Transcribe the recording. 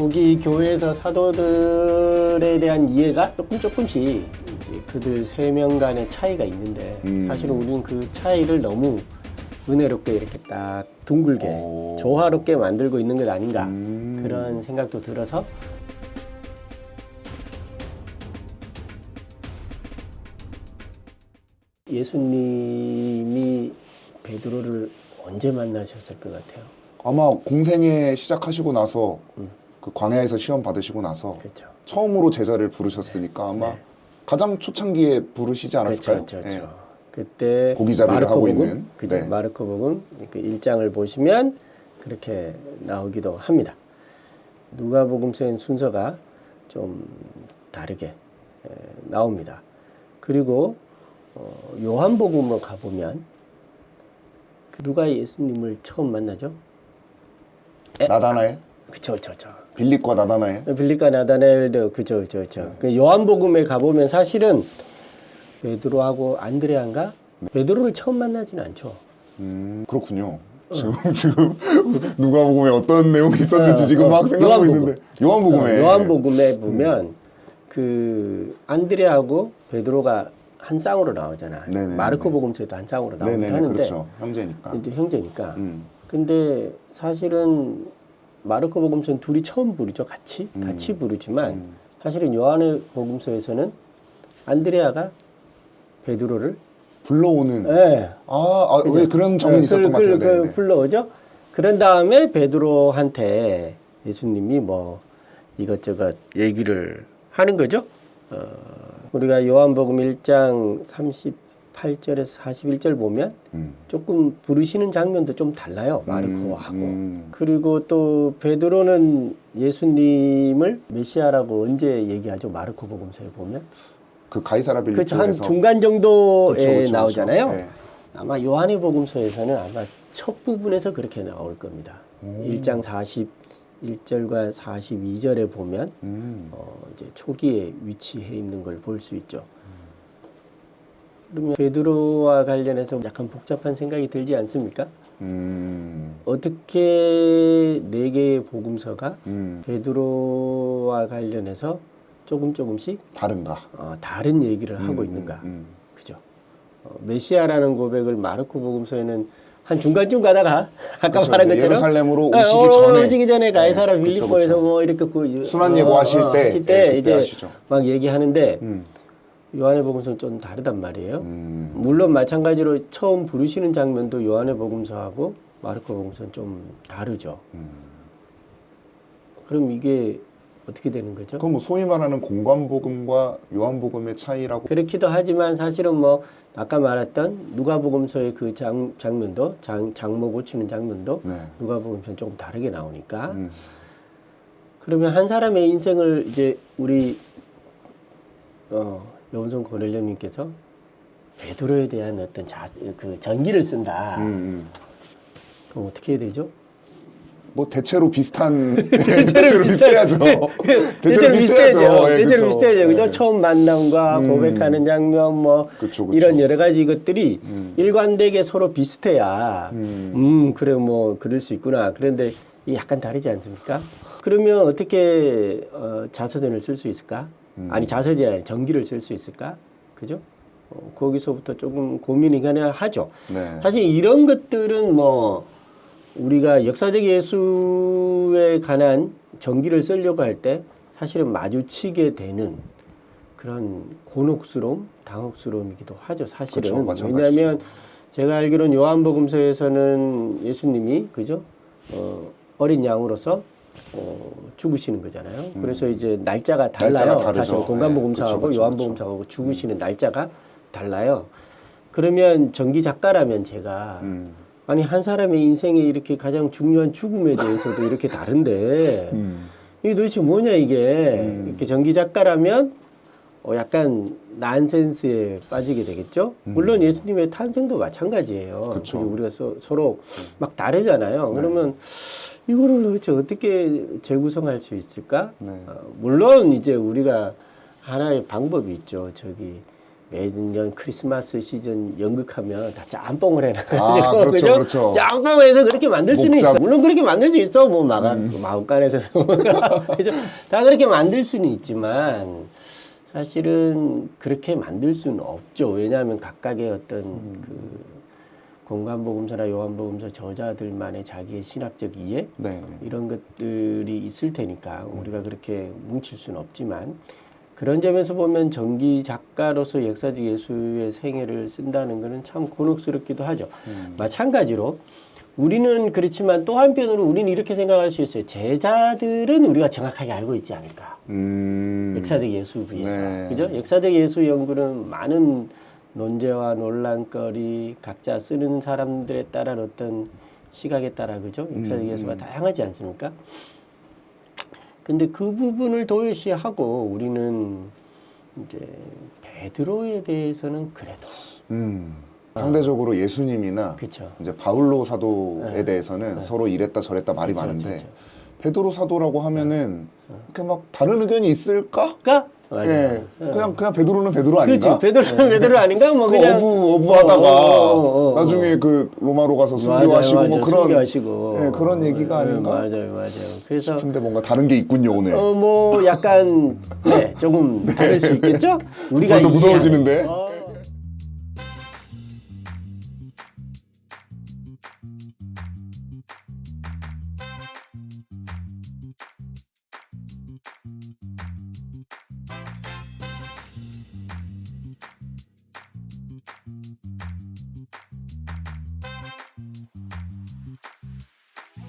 거기 교회에서 사도들에 대한 이해가 조금 조금씩 그들 세 명 간의 차이가 있는데 음. 사실은 우리는 그 차이를 너무 은혜롭게 이렇게 딱 둥글게 오. 조화롭게 만들고 있는 것 아닌가 음. 그런 생각도 들어서 예수님이 베드로를 언제 만나셨을 것 같아요? 아마 공생애 시작하시고 나서 음. 그 광야에서 시험 받으시고 나서 그렇죠. 처음으로 제자를 부르셨으니까 아마 네. 가장 초창기에 부르시지 않았을까요? 그렇죠, 그렇죠. 예. 그때 고기잡이를 하고 마르코복음, 있는, 그죠? 네. 마르코 복음 그 1장을 보시면 그렇게 나오기도 합니다. 누가복음서의 순서가 좀 다르게 에, 나옵니다. 그리고 어, 요한복음을 가보면 그 누가 예수님을 처음 만나죠? 에? 나다나엘, 그쵸, 그쵸, 그쵸. 빌립과 나다나엘. 빌리카 나다나엘도 그죠, 그죠, 그죠. 네. 그 요한복음에 가보면 사실은 베드로하고 안드레안가 베드로를 처음 만나지는 않죠. 음, 그렇군요. 지금 지금 누가 복음에 어떤 내용이 있었는지 어, 지금 어, 막 생각하고 요한복음. 있는데 요한복음에 어, 요한복음에 보면 그 안드레하고 베드로가 한 쌍으로 나오잖아. 네네네네. 마르코 복음서에도 한 쌍으로 나오긴 네네네 하는데 그렇죠 형제니까. 이제 형제니까. 음. 근데 사실은 마르코 복음서는 둘이 처음 부르죠. 같이 음. 같이 부르지만 음. 사실은 요한의 복음서에서는 안드레아가 베드로를 불러오는 예. 아, 아, 왜 그런 장면이 예, 있었던 그- 것 같아요. 그- 네, 그 네. 불러오죠. 그런 다음에 베드로한테 예수님이 뭐 이것저것 얘기를 하는 거죠. 어, 우리가 요한복음 1장 38절에서 41절 보면 음. 조금 부르시는 장면도 좀 달라요. 마르코하고. 음. 그리고 또 베드로는 예수님을 메시아라고 언제 얘기하죠? 마르코 복음서에 보면. 그 가이사라 그렇죠. 한 빌립보에서 중간 정도에 그렇죠, 그렇죠, 나오잖아요. 그렇죠. 네. 아마 요한의 복음서에서는 아마 첫 부분에서 그렇게 나올 겁니다. 오. 1장 41절과 42절에 보면 음. 어, 이제 초기에 위치해 있는 걸 볼 수 있죠. 그러면 베드로와 관련해서 약간 복잡한 생각이 들지 않습니까? 음. 어떻게 네 개의 복음서가 음. 베드로와 관련해서 조금 조금씩 다른가? 어, 다른 얘기를 하고 음, 있는가? 음, 그죠? 어, 메시아라는 고백을 마르코 복음서에는 한 중간쯤 가다가 아까 그쵸, 말한 것처럼 예루살렘으로 어, 오시기 어, 전에 오시기 전에 가이사라 네, 그쵸. 뭐 이렇게 그 순환 예고하실 때, 하실 예, 때 그때 이제 하시죠. 막 얘기하는데 음. 요한의 복음서는 좀 다르단 말이에요. 음. 물론 마찬가지로 처음 부르시는 장면도 요한의 복음서하고 마르코 복음서는 좀 다르죠. 음. 그럼 이게 어떻게 되는 거죠? 그럼 뭐 소위 말하는 공관 복음과 요한 복음의 차이라고 그렇기도 하지만 사실은 뭐 아까 말했던 누가복음서의 그 장, 장면도 장, 장모 고치는 장면도 네. 누가복음서는 조금 다르게 나오니까 음. 그러면 한 사람의 인생을 이제 우리 어, 여운성 고넬령님께서 베드로에 대한 어떤 자, 그 전기를 쓴다. 음, 음. 그럼 어떻게 해야 되죠? 뭐 대체로 비슷한 대체로 비슷해야죠. 대체로 비슷해야죠. 예, 대체로 그쵸. 비슷해야죠. 그죠? 예. 처음 만남과 음. 고백하는 장면 뭐 그쵸, 그쵸. 이런 여러 가지 것들이 음. 일관되게 서로 비슷해야 음. 음, 그래 뭐 그럴 수 있구나. 그런데 이 약간 다르지 않습니까? 그러면 어떻게 어, 자서전을 쓸 수 있을까? 음. 아니 자서전이 아니라 전기를 쓸 수 있을까? 그죠? 어, 거기서부터 조금 고민이 가능 하죠. 네. 사실 이런 것들은 뭐 우리가 역사적 예수에 관한 전기를 쓰려고 할 때 사실은 마주치게 되는 그런 곤혹스러움, 당혹스러움이기도 하죠. 사실은 그쵸, 마찬가지죠. 왜냐하면 제가 알기로는 요한복음서에서는 예수님이 그죠 어, 어린 양으로서 어, 죽으시는 거잖아요. 그래서 이제 날짜가 달라요. 음. 날짜가 다르죠. 사실 공간복음서하고 네, 그쵸, 요한복음서하고 죽으시는 날짜가 달라요. 그러면 전기 작가라면 제가 음. 아니 한 사람의 인생에 이렇게 가장 중요한 죽음에 대해서도 이렇게 다른데 음. 이게 도대체 뭐냐 이게 음. 이렇게 전기 작가라면 어 약간 난센스에 빠지게 되겠죠. 물론 예수님의 탄생도 마찬가지예요. 음. 그쵸. 우리가 서, 서로 막 다르잖아요. 네. 그러면 이거를 도대체 어떻게 재구성할 수 있을까? 네. 어, 물론 이제 우리가 하나의 방법이 있죠. 저기 매년 크리스마스 시즌 연극하면 다 짬뽕을 아, 해놔가지고 그렇죠, 그죠? 그렇죠. 짬뽕해서 그렇게 만들 수는 목잡. 있어. 물론 그렇게 만들 수 있어. 뭐 마가 마음간에서 그죠? 다 그렇게 만들 수는 있지만 사실은 그렇게 만들 수는 없죠. 왜냐하면 각각의 어떤 그 공간복음서나 요한복음서 저자들만의 자기의 신학적 이해 네, 네. 이런 것들이 있을 테니까 우리가 그렇게 뭉칠 수는 없지만 그런 점에서 보면 전기 작가로서 역사적 예수의 생애를 쓴다는 것은 참 곤혹스럽기도 하죠. 마찬가지로 우리는 그렇지만 또 한편으로 우리는 이렇게 생각할 수 있어요. 제자들은 우리가 정확하게 알고 있지 않을까. 음. 역사적 예수 위해서 네. 그죠? 역사적 예수 연구는 많은 논제와 논란거리 각자 쓰는 사람들에 따른 어떤 시각에 따라 그죠? 역사적 음, 예수가 음. 다양하지 않습니까? 근데 그 부분을 도외시하고 우리는 이제 베드로에 대해서는 그래도 음. 상대적으로 예수님이나 그렇죠. 이제 바울로 사도에 네. 대해서는 서로 이랬다 저랬다 말이 그쵸, 많은데 그쵸, 그쵸. 베드로 사도라고 하면은 이렇게 막 다른 의견이 있을까? 그러니까 맞아요. 예, 어. 그냥 그냥 베드로는 베드로 아닌가? 그렇지. 베드로는 베드로 아닌가? 뭐 그 그냥 어부 어부하다가 어, 어, 어, 어, 나중에 그 로마로 가서 순교하시고 뭐 맞아요. 그런 순교하시고. 예, 그런 얘기가 어, 아닌가? 맞아요, 맞아요. 그래서 근데 뭔가 다른 게 있군요 오늘. 어 뭐 약간 네 조금 다를 수 있겠죠? 우리가 벌써 이해하는- 무서워지는데? 어,